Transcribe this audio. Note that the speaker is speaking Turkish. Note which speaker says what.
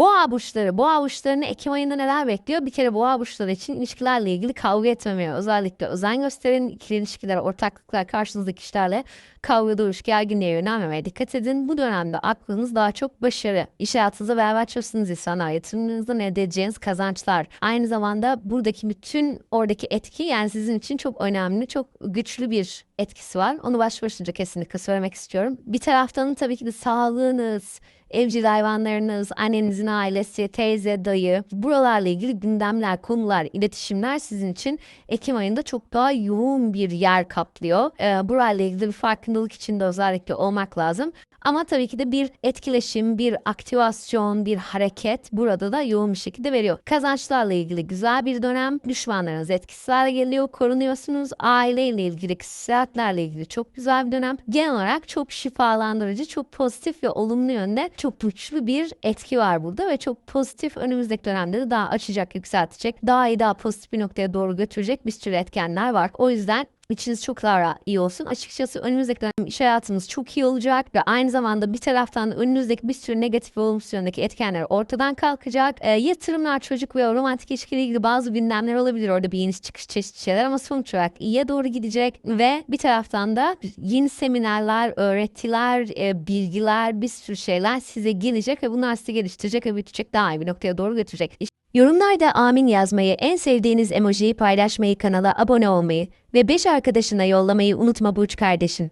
Speaker 1: Boğa burçları. Boğa burçlarını Ekim ayında neler bekliyor? Bir kere boğa burçları için ilişkilerle ilgili kavga etmemeye özellikle özen gösterin. İkili ilişkiler, ortaklıklar karşınızdaki kişilerle kavga, dövüş, gerginliğe yönelmemeye dikkat edin. Bu dönemde aklınız daha çok başarı, iş hayatınızda beraber çalıştığınız insanlar, yatırımlarınızdan elde edeceğiniz kazançlar. Aynı zamanda buradaki bütün oradaki etki yani sizin için çok önemli, çok güçlü bir etkisi var. Onu baş başlıca kesinlikle söylemek istiyorum. Bir taraftan tabii ki de sağlığınız, evcil hayvanlarınız, annenizin ailesi, teyze, dayı, buralarla ilgili gündemler, konular, iletişimler sizin için Ekim ayında çok daha yoğun bir yer kaplıyor. Ee, burayla ilgili bir farkındalık içinde özellikle olmak lazım. Ama tabii ki de bir etkileşim, bir aktivasyon, bir hareket burada da yoğun bir şekilde veriyor. Kazançlarla ilgili güzel bir dönem. Düşmanlarınız etkisiz hale geliyor, korunuyorsunuz. Aileyle ilgili, seyahatlerle ilgili çok güzel bir dönem. Genel olarak çok şifalandırıcı, çok pozitif ve olumlu yönde çok güçlü bir etki var burada ve çok pozitif önümüzdeki dönemde de daha açacak, yükseltecek, daha iyi, daha pozitif bir noktaya doğru götürecek bir sürü etkenler var. O yüzden içiniz çok daha iyi olsun. Açıkçası önümüzdeki dönem iş hayatınız çok iyi olacak ve aynı zamanda bir taraftan da önünüzdeki bir sürü negatif ve olumsuz yöndeki etkenler ortadan kalkacak. E, yatırımlar, çocuk ve romantik ilişkiyle ilgili bazı gündemler olabilir. Orada bir iniş çıkış çeşitli şeyler ama sonuç olarak iyiye doğru gidecek ve bir taraftan da yeni seminerler, öğretiler, e, bilgiler, bir sürü şeyler size gelecek ve bunlar sizi geliştirecek ve büyütecek daha iyi bir noktaya doğru götürecek. Yorumlarda amin yazmayı, en sevdiğiniz emojiyi paylaşmayı, kanala abone olmayı ve 5 arkadaşına yollamayı unutma Burç kardeşim.